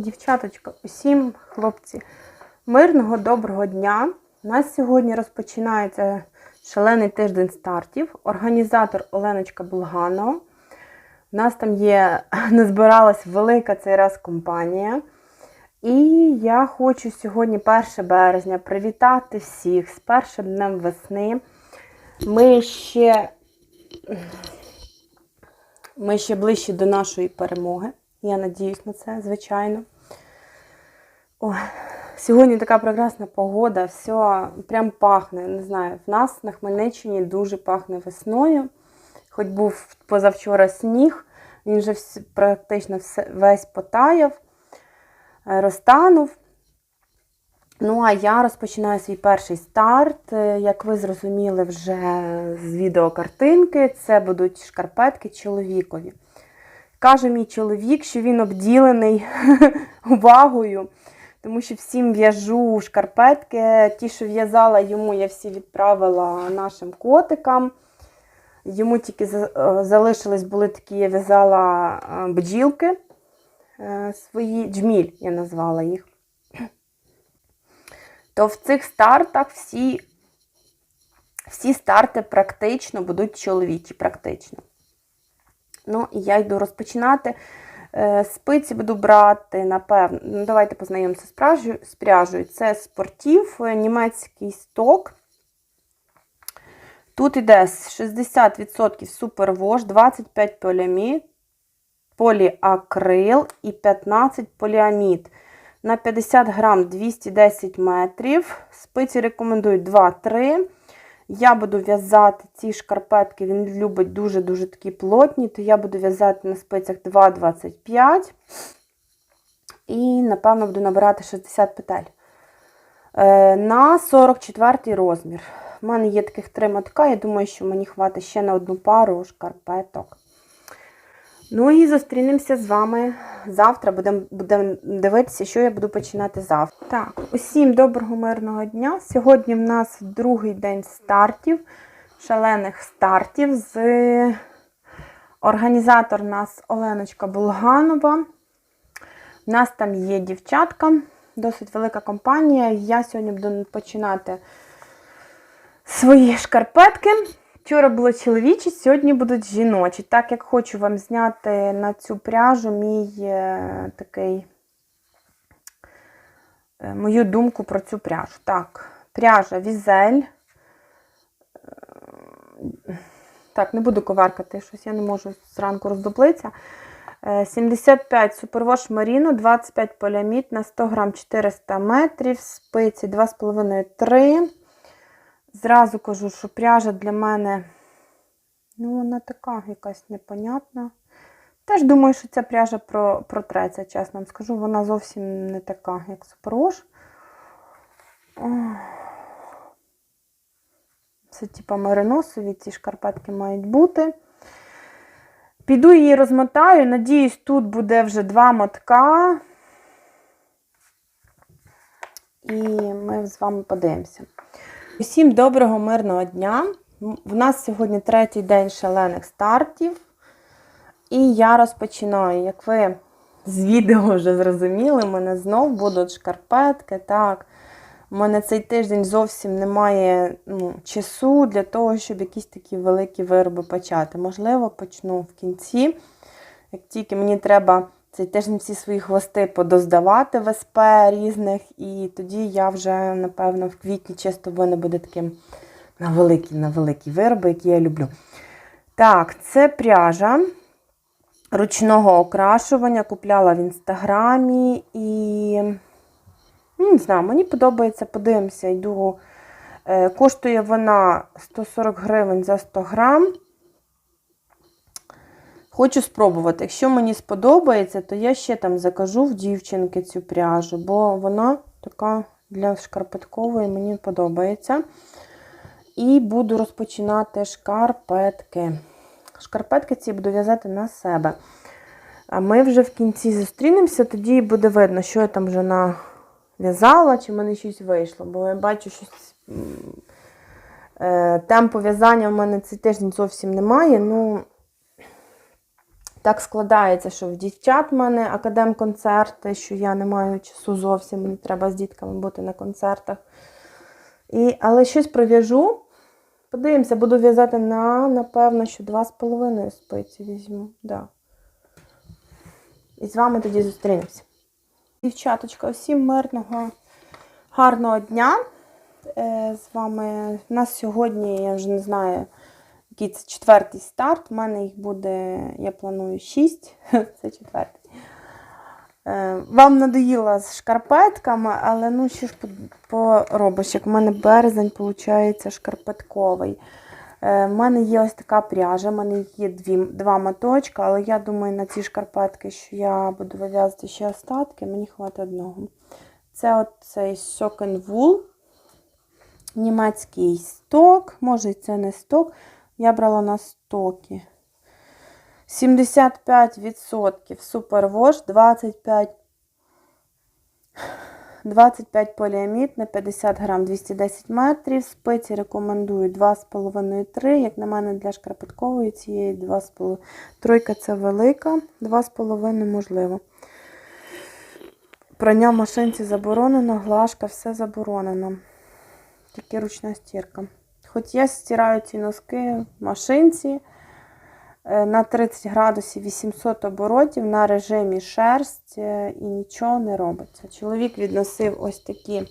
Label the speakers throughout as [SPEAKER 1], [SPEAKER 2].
[SPEAKER 1] Дівчаточка, усім хлопці, мирного доброго дня. У нас сьогодні розпочинається шалений тиждень стартів. Організатор Оленочка Булганова. У нас там є, назбиралась велика цей раз компанія. І я хочу сьогодні, 1 березня, привітати всіх з першим днем весни. Ми ще, ми ще ближче до нашої перемоги. Я надіюсь на це, звичайно. Ой, сьогодні така прекрасна погода, все прям пахне. Не знаю, в нас на Хмельниччині дуже пахне весною. Хоч був позавчора сніг, він вже практично весь потаяв, е, розтанув. Ну, а я розпочинаю свій перший старт. Е, Як ви зрозуміли вже з відеокартинки, це будуть шкарпетки чоловікові. Каже мій чоловік, що він обділений увагою, тому що всім в'яжу шкарпетки. Ті, що в'язала йому, я всі відправила нашим котикам. Йому тільки е, залишились були такі, я в'язала е, бджілки е, свої, джміль, я назвала їх. То в цих стартах всі, всі старти практично будуть чоловічі, практично. Ну, і я йду розпочинати. Е, Спиці буду брати, напевно. Ну, давайте познайомимося з пряжею. з пряжею. Це спортів, е, німецький сток. Тут іде 60% супервош, 25 поліамід, поліакрил і 15 поліамід. На 50 грам 210 метрів. Спиці рекомендують 2-3. Я буду в'язати ці шкарпетки, він любить дуже-дуже такі плотні, то я буду в'язати на спицях 2,25 і, напевно, буду набирати 60 петель. Е, На 44 розмір. У мене є таких три мотка, я думаю, що мені хватить ще на одну пару шкарпеток. Ну і зустрінемося з вами завтра. Будемо будем дивитися, що я буду починати завтра. Так, усім доброго мирного дня. Сьогодні в нас другий день стартів, шалених стартів. З організатор у нас Оленочка Булганова. У нас там є дівчатка, досить велика компанія. Я сьогодні буду починати свої шкарпетки. Вчора було чоловічі, сьогодні будуть жіночі. Так як хочу вам зняти на цю пряжу мій е, такий, е, мою думку про цю пряжу. Так, пряжа Візель. Е, Так, не буду коваркати, щось я не можу зранку роздоблитися. Е, 75 супервош Маріно, 25 поліамід на 100 грам 400 метрів, спиці 2,5-3. Зразу кажу, що пряжа для мене, ну, вона така якась непонятна. Теж думаю, що ця пряжа про, протреться, чесно вам скажу. Вона зовсім не така, як супервош. Ох. Це, типа, мериносові, ці шкарпетки мають бути. Піду її розмотаю. Надіюсь, тут буде вже два мотка. І ми з вами подивимося. Усім доброго, мирного дня. В нас сьогодні третій день шалених стартів. І я розпочинаю. Як ви з відео вже зрозуміли, у мене знов будуть шкарпетки. Так, у мене цей тиждень зовсім немає ну, часу для того, щоб якісь такі великі вироби почати. Можливо, почну в кінці. Як тільки мені треба цей тиждень всі свої хвости подоздавати в СП різних, і тоді я вже, напевно, в квітні чисто в буде таким на великі, на великі вироби, які я люблю. Так, це пряжа ручного окрашування. Купляла в інстаграмі і. Ну, Не знаю, мені подобається, подивимося, йду. Е, Коштує вона 140 гривень за 100 грам. Хочу спробувати. Якщо мені сподобається, то я ще там закажу в дівчинки цю пряжу, бо вона така для шкарпеткової мені подобається. І буду розпочинати шкарпетки. Шкарпетки ці буду в'язати на себе. А ми вже в кінці зустрінемося, тоді буде видно, що я там вже нав'язала, чи в мене щось вийшло. Бо я бачу, що темпу в'язання в мене цей тиждень зовсім немає. Ну, Так складається, що в дівчат в мене академ-концерти, що я не маю часу зовсім, мені треба з дітками бути на концертах. І, але щось пров'яжу. Подивимося, буду в'язати на, напевно, що 2,5 спиці візьму. Да. І з вами тоді зустрінемося. Дівчаточка, всім мирного, гарного дня. Е, з вами у нас сьогодні, я вже не знаю, який це четвертий старт. У мене їх буде, я планую 6. Це четвертий. Е, Вам надоїла з шкарпетками, але ну що ж по- поробиш, як у мене березень, виходить, шкарпетковий. Е, У мене є ось така пряжа, в мене є дві, два моточка, але я думаю, на ці шкарпетки, що я буду вив'язати ще остатки, мені хватить одного. Це от цей Socken Wool, німецький сток, може це не сток. Я брала на стокі. 75% супервош, 25 25 поліамід на 50 грам 210 метрів. Спиці рекомендую 2,5-3. Як на мене, для шкарпеткової цієї 2,5. Тройка це велика, 2,5 можливо. Прання в машинці заборонено, глажка, все заборонено. Тільки ручна стірка. Хоч я стираю ці носки в машинці е, на 30 градусів 800 оборотів на режимі шерсть е, і нічого не робиться. Чоловік відносив ось такі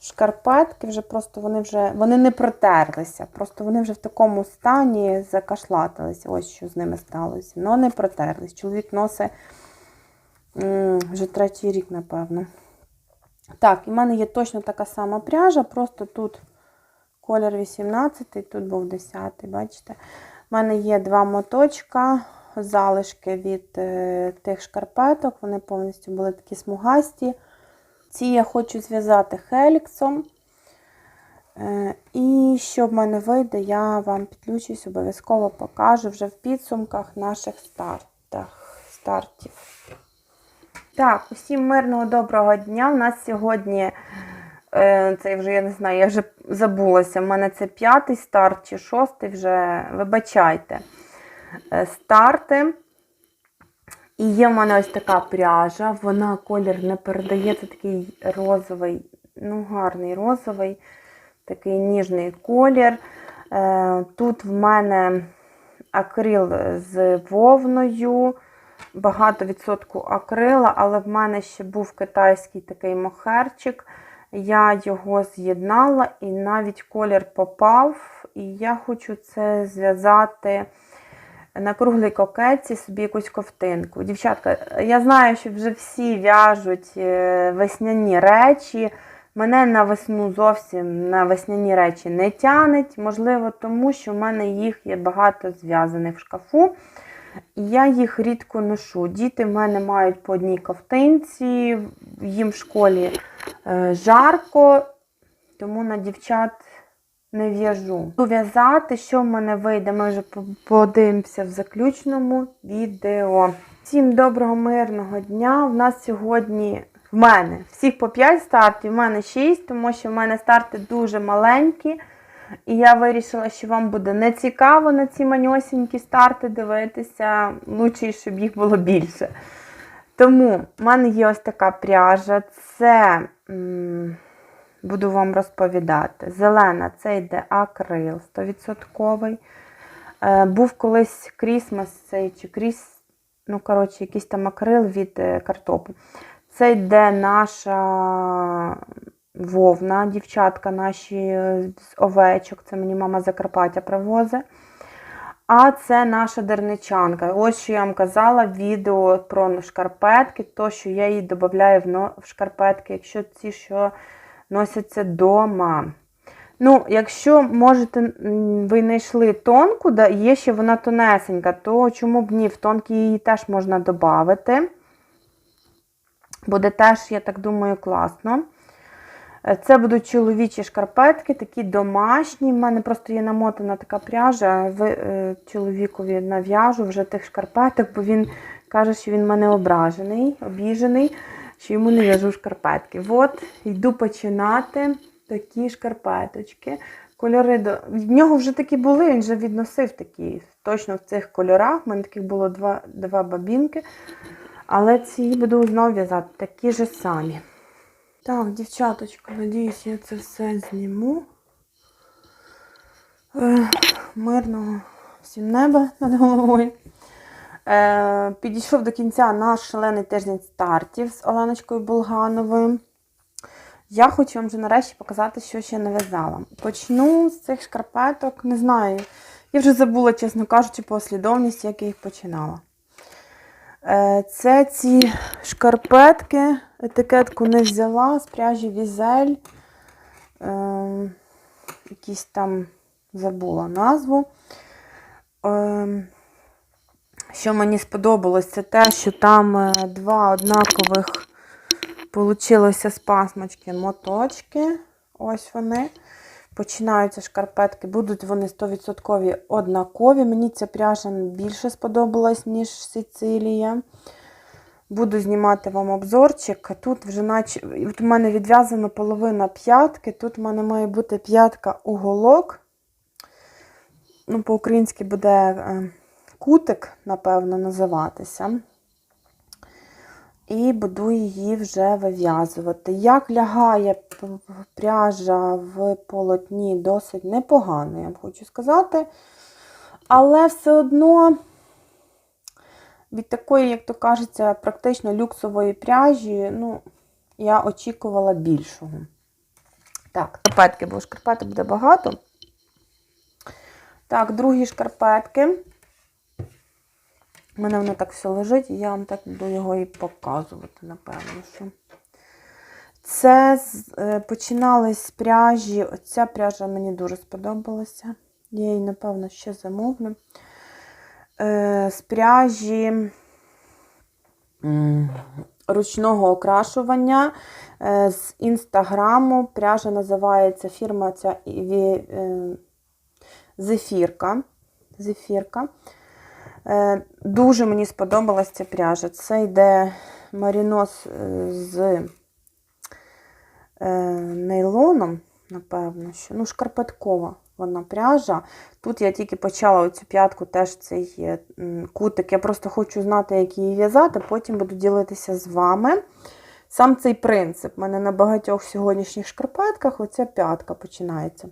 [SPEAKER 1] шкарпетки, вже просто вони вже вони не протерлися. Просто вони вже в такому стані закашлатилися. Ось що з ними сталося. Ну, не протерлись. Чоловік носить вже третій рік, напевно. Так, і в мене є точно така сама пряжа, просто тут колір 18, тут був 10, бачите? У мене є два моточка, залишки від е, тих шкарпеток, вони повністю були такі смугасті. Ці я хочу зв'язати хеліксом. Е, і що в мене вийде, я вам підключусь, обов'язково покажу вже в підсумках наших стартах, стартів. Так, усім мирного доброго дня. У нас сьогодні, е, це вже я не знаю, я вже забулася. У мене це п'ятий старт чи шостий вже, вибачайте. Е, Старти. І є в мене ось така пряжа, вона колір не передає, це такий розовий, ну гарний розовий, такий ніжний колір. Е, Тут в мене акрил з вовною багато відсотку акрила, але в мене ще був китайський такий мохерчик. Я його з'єднала і навіть колір попав. І я хочу це зв'язати на круглій кокетці собі якусь ковтинку. Дівчатка, я знаю, що вже всі в'яжуть е, весняні речі. Мене на весну зовсім на весняні речі не тянеть. Можливо, тому що в мене їх є багато зв'язаних в шкафу. І я їх рідко ношу. Діти в мене мають по одній ковтинці, їм в школі жарко, тому на дівчат не в'яжу. Буду В'язати, що в мене вийде, ми вже подивимося в заключному відео. Всім доброго мирного дня! У нас сьогодні в мене всіх по 5 стартів, в мене 6, тому що в мене старти дуже маленькі. І я вирішила, що вам буде не цікаво на ці маньосінькі старти дивитися. Лучше, щоб їх було більше. Тому в мене є ось така пряжа. Це буду вам розповідати. Зелена це йде акрил 100%. Е, був колись крісмас цей чи кріс, ну, коротше, якийсь там акрил від е, картопу. Це йде наша вовна, дівчатка наші е, з овечок. Це мені мама Закарпаття привозить. А це наша дерничанка. Ось що я вам казала відео про шкарпетки, то, що я її додаю в, шкарпетки, якщо ці, що носяться вдома. Ну, якщо можете, ви знайшли тонку, да, є ще вона тонесенька, то чому б ні, в тонкі її теж можна додати. Буде теж, я так думаю, класно. Е, Це будуть чоловічі шкарпетки, такі домашні. У мене просто є намотана така пряжа. Ви, е, чоловікові нав'яжу вже тих шкарпеток, бо він каже, що він мене ображений, обіжений, що йому не в'яжу шкарпетки. От, йду починати такі шкарпеточки. Кольори до... В нього вже такі були, він вже відносив такі. Точно в цих кольорах. У мене таких було два, два бабінки. Але ці буду знову в'язати, такі ж самі. Так, дівчаточка, надіюсь, я це все зніму. Е, мирного всім неба над головою. Е, підійшов до кінця наш шалений тиждень стартів з Оленочкою Булгановою. Я хочу вам вже нарешті показати, що ще нав'язала. Почну з цих шкарпеток, не знаю. Я вже забула, чесно кажучи, послідовність, як я їх починала. Е, Це ці шкарпетки, етикетку не взяла з пряжі Візель. Е, Якісь там забула назву. Е, Що мені сподобалось, це те, що там два однакових получилося з пасмочки моточки. Ось вони. Починаються шкарпетки, будуть вони 100% однакові. Мені ця пряжа більше сподобалась, ніж Сицилія. Буду знімати вам обзорчик. Тут вже наче, от у мене відв'язано половина п'ятки. Тут у мене має бути п'ятка уголок. Ну, по-українськи буде е, кутик, напевно, називатися. І буду її вже вив'язувати. Як лягає пряжа в полотні, досить непогано, я вам хочу сказати. Але все одно від такої, як то кажеться, практично люксової пряжі, ну, я очікувала більшого. Так, шкарпетки, бо шкарпеток буде багато. Так, другі шкарпетки. У мене воно так все лежить, і я вам так буду його і показувати, напевно. що. Це е, починали з пряжі. Оця пряжа мені дуже сподобалася. Я її, напевно, ще замовлю. Е, З пряжі ручного окрашування е, з інстаграму. Пряжа називається фірма ця Зефірка. Зефірка. Е, Дуже мені сподобалась ця пряжа. Це йде марінос е, з е, нейлоном, напевно, що. Ну, шкарпеткова вона пряжа. Тут я тільки почала оцю п'ятку, теж цей кутик. Я просто хочу знати, як її в'язати, потім буду ділитися з вами. Сам цей принцип. У мене на багатьох сьогоднішніх шкарпетках оця п'ятка починається.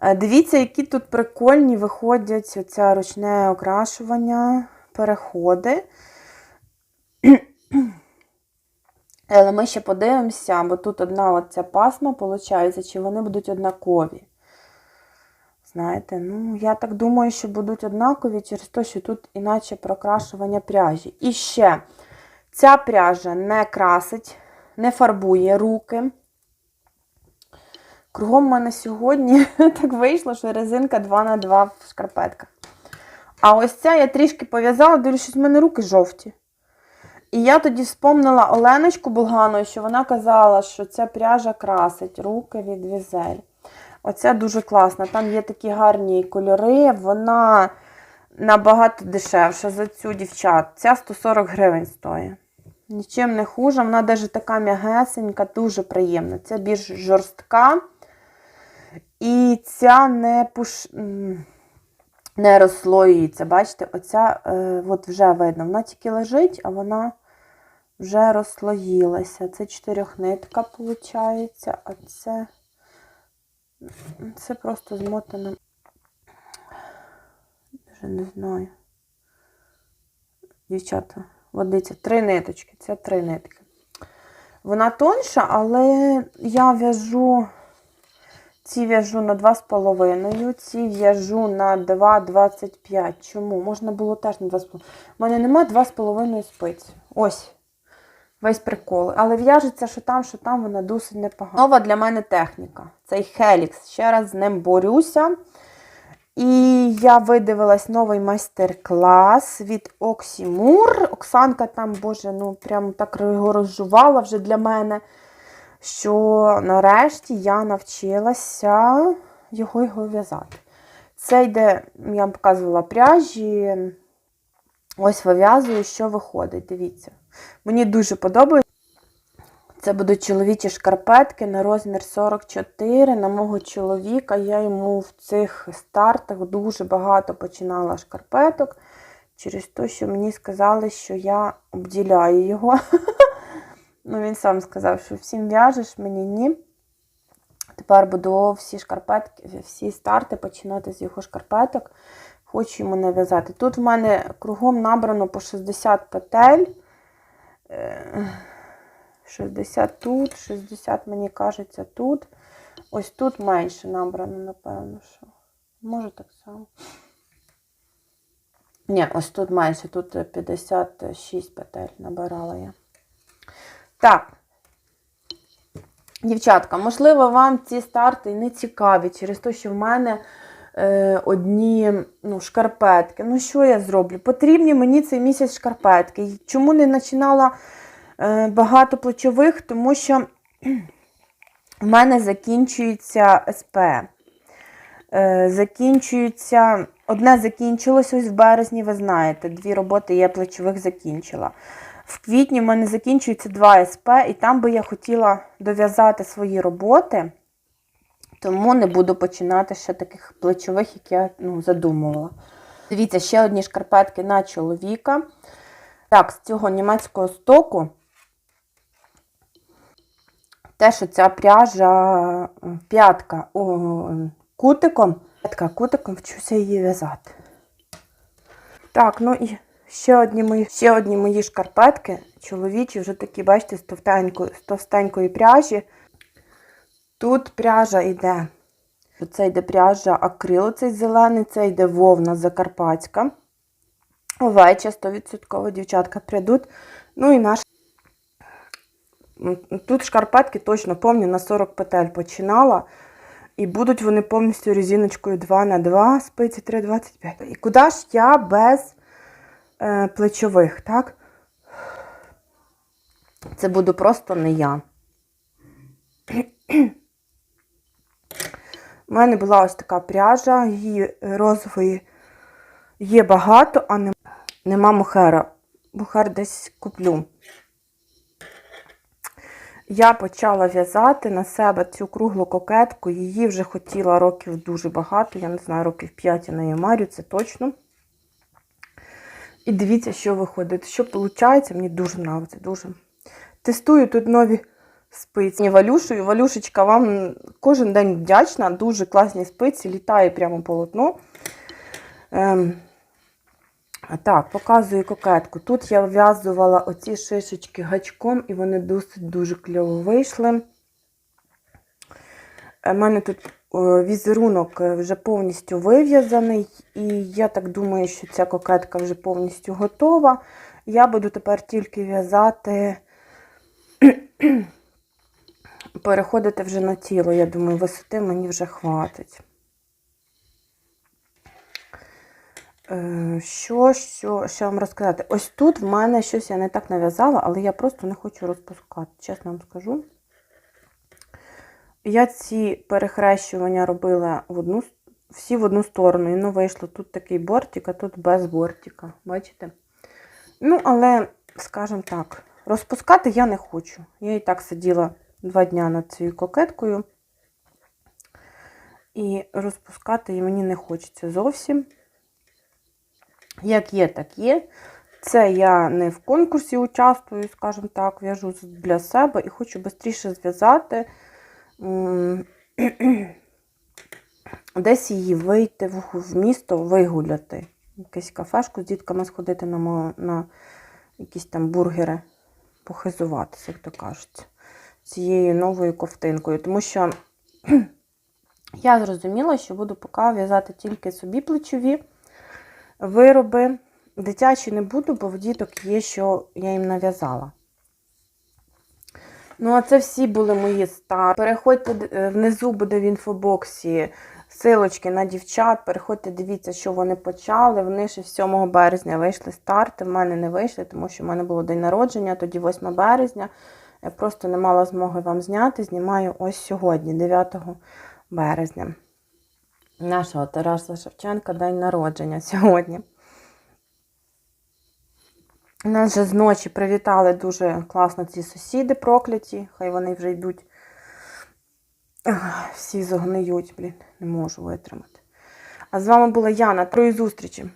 [SPEAKER 1] Е, Дивіться, які тут прикольні виходять оце ручне окрашування, переходи. Але ми ще подивимося, бо тут одна оця пасма, виходить, чи вони будуть однакові. Знаєте, ну, я так думаю, що будуть однакові через те, що тут іначе прокрашування пряжі. І ще, ця пряжа не красить, не фарбує руки. Кругом в мене сьогодні так вийшло, що резинка 2х2 в шкарпетках. А ось ця я трішки пов'язала, дивлюсь, що в мене руки жовті. І я тоді вспомнила Оленочку Булгану, що вона казала, що ця пряжа красить руки від візель. Оця дуже класна. Там є такі гарні кольори, вона набагато дешевша за цю дівчат. Ця 140 гривень стоїть. Нічим не хуже, вона навіть така м'ягесенька, дуже приємна. Ця більш жорстка. І ця не пуш... не розслоюється. Бачите, оця е, от вже видно, вона тільки лежить, а вона вже розслоїлася. Це чотирьохнитка, виходить, а це, це просто змотана. Вже не знаю. Дівчата, водиться три ниточки, це три нитки. Вона тонша, але я в'яжу, ці в'яжу на 2,5, ці в'яжу на 2,25. Чому? Можна було теж на 2,5. У мене нема 2,5 спиць. Ось. Весь прикол. Але в'яжеться, що там, що там, вона досить непогана. Нова для мене техніка. Цей Helix. Ще раз з ним борюся. І я видивилась новий майстер-клас від Оксімур. Оксанка там, боже, ну прям так розжувала вже для мене, що нарешті я навчилася його його в'язати. Це йде, я вам показувала пряжі. Ось вив'язую, що виходить. Дивіться. Мені дуже подобається. Це будуть чоловічі шкарпетки на розмір 44 на мого чоловіка. Я йому в цих стартах дуже багато починала шкарпеток через те, що мені сказали, що я обділяю його. Ну, він сам сказав, що всім в'яжеш, мені ні. Тепер буду всі шкарпетки, всі старти починати з його шкарпеток. Хочу йому нав'язати. Тут в мене кругом набрано по 60 петель. Е, 60 тут, 60, мені кажеться, тут. Ось тут менше набрано, напевно, що. Може так само. Ні, ось тут менше, тут 56 петель набирала я. Так. Дівчатка, можливо, вам ці старти не цікаві через те, що в мене е, одні ну, шкарпетки. Ну, що я зроблю? Потрібні мені цей місяць шкарпетки. Чому не починала е, багато плечових? Тому що в мене закінчується СП. Е, закінчується, одне закінчилось ось в березні, ви знаєте, дві роботи я плечових закінчила. В квітні в мене закінчується 2 СП, і там би я хотіла дов'язати свої роботи, тому не буду починати ще таких плечових, як я ну, задумувала. Дивіться, ще одні шкарпетки на чоловіка. Так, з цього німецького стоку. Те, що ця пряжа п'ятка о, кутиком, п'ятка кутиком вчуся її в'язати. Так, ну і ще одні мої ще одні мої шкарпетки. Чоловічі, вже такі, бачите, з товстенької, з товстенької пряжі. Тут пряжа йде. Це йде пряжа акрил, цей зелений, це йде вовна закарпатська. Овеча 100% дівчатка прийдуть. Ну і наш. Тут шкарпетки точно помню, на 40 петель починала. І будуть вони повністю резиночкою 2 на 2 спиці 3,25. І куди ж я без плечових, так? Це буду просто не я. У мене була ось така пряжа, її розової є багато, а нема, нема мухера. Мухер десь куплю. Я почала в'язати на себе цю круглу кокетку. Її вже хотіла років дуже багато. Я не знаю, років 5 я нею марю, це точно. І дивіться, що виходить. Що виходить, мені дуже подобається. Дуже. Тестую тут нові спиці. Валюшою. Валюшечка, вам кожен день вдячна. Дуже класні спиці, літає прямо полотно. Ем, так, показую кокетку. Тут я вв'язувала оці шишечки гачком, і вони досить дуже кльово вийшли. У мене тут візерунок вже повністю вив'язаний, і я так думаю, що ця кокетка вже повністю готова. Я буду тепер тільки в'язати, переходити вже на тіло. Я думаю, висоти мені вже хватить. Що, що, що вам розказати? Ось тут в мене щось я не так нав'язала, але я просто не хочу розпускати, чесно вам скажу. Я ці перехрещування робила в одну, всі в одну сторону. І ну, вийшло тут такий бортик, а тут без бортика. Бачите? Ну, але, скажімо так, розпускати я не хочу. Я і так сиділа два дні над цією кокеткою. І розпускати її мені не хочеться зовсім. Як є, так є. Це я не в конкурсі участвую, скажімо так, в'яжу для себе і хочу швидше зв'язати, десь її вийти в місто, вигуляти. Якусь кафешку з дітками сходити на на якісь там бургери, похизуватися, як то кажуть, цією новою ковтинкою. Тому що я зрозуміла, що буду поки в'язати тільки собі плечові вироби. Дитячі не буду, бо в діток є, що я їм нав'язала. Ну, а це всі були мої старти. Переходьте е, внизу буде в інфобоксі силочки на дівчат. Переходьте, дивіться, що вони почали. Вони ще 7 березня вийшли старти. В мене не вийшли, тому що в мене було день народження, тоді 8 березня. Я просто не мала змоги вам зняти. Знімаю ось сьогодні, 9 березня. Нашого Тараса Шевченка день народження сьогодні. Нас же зночі привітали дуже класно ці сусіди прокляті. Хай вони вже йдуть. Всі зогниють, блін, не можу витримати. А з вами була Яна. Трої зустрічі!